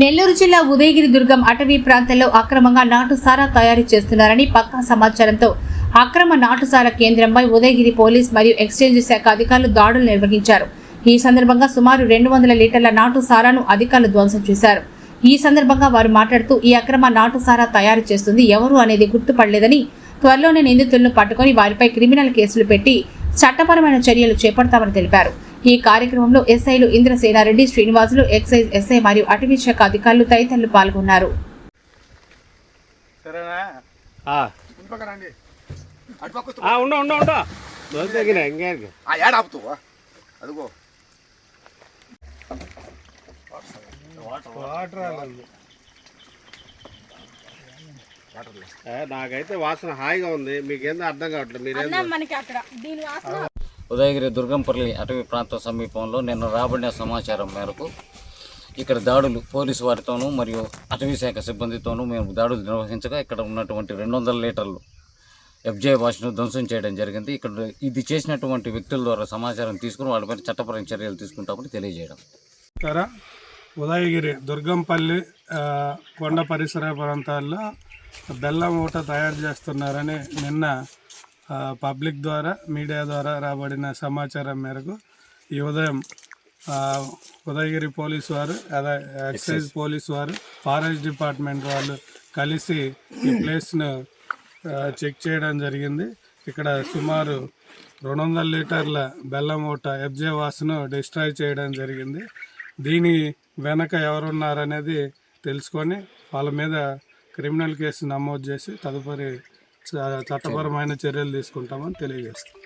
నెల్లూరు జిల్లా ఉదయగిరి దుర్గం అటవీ ప్రాంతంలో అక్రమంగా నాటుసారా తయారు చేస్తున్నారని పక్కా సమాచారంతో అక్రమ నాటుసారా కేంద్రంపై ఉదయగిరి పోలీస్ మరియు ఎక్స్చేంజ్ శాఖ అధికారులు దాడులు నిర్వహించారు. ఈ సందర్భంగా సుమారు రెండు వందల లీటర్ల నాటుసారాను అధికారులు ధ్వంసం చేశారు. ఈ సందర్భంగా వారు మాట్లాడుతూ ఈ అక్రమ నాటుసారా తయారు చేస్తుంది ఎవరు అనేది గుర్తుపడలేదని త్వరలోనే నిందితులను పట్టుకొని వారిపై క్రిమినల్ కేసులు పెట్టి చట్టపరమైన చర్యలు చేపడతామని తెలిపారు. ఈ కార్యక్రమంలో ఎస్ఐలు ఇంద్రసేనారెడ్డి శ్రీనివాసులు ఎక్సైజ్ ఎస్ఐ మరియు అటవీ శాఖ అధికారులు తదితరులు పాల్గొన్నారు. అదిగో. నాకైతే వాసన హాయిగా ఉంది. మీకేందో అర్థం కావట్లేదు. మీరేందో. మనకి అక్కడ. దీని వాసన ఉదయగిరి దుర్గంపల్లి అటవీ ప్రాంతం సమీపంలో నిన్న రాబడిన సమాచారం మేరకు ఇక్కడ దాడులు పోలీసు వారితోనూ మరియు అటవీ శాఖ సిబ్బందితోనూ మేము దాడులు నిర్వహించగా ఇక్కడ ఉన్నటువంటి రెండు వందల లీటర్లు ఎఫ్జే భాషను ధ్వంసం చేయడం జరిగింది. ఇక్కడ ఇది చేసినటువంటి వ్యక్తుల ద్వారా సమాచారం తీసుకుని వాళ్ళపై చట్టపరమైన చర్యలు తీసుకుంటామని తెలియజేయడం. నమస్కారం ఉదయగిరి దుర్గంపల్లి కొండ పరిసర ప్రాంతాల్లో బెల్లం ఊట తయారు చేస్తున్నారని నిన్న పబ్లిక్ ద్వారా మీడియా ద్వారా రాబడిన సమాచారం మేరకు ఈ ఉదయం ఉదయగిరి పోలీసు వారు అదే ఎక్సైజ్ పోలీసు వారు ఫారెస్ట్ డిపార్ట్మెంట్ వాళ్ళు కలిసి ఈ ప్లేస్ను చెక్ చేయడం జరిగింది. ఇక్కడ సుమారు రెండు వందల లీటర్ల బెల్లం మూట ఎఫ్జే వాసును డిస్ట్రాయ్ చేయడం జరిగింది. దీని వెనక ఎవరున్నారనేది తెలుసుకొని వాళ్ళ మీద క్రిమినల్ కేసు నమోదు చేసి తదుపరి చట్టపరమైన చర్యలు తీసుకుంటామని తెలియజేస్తాం.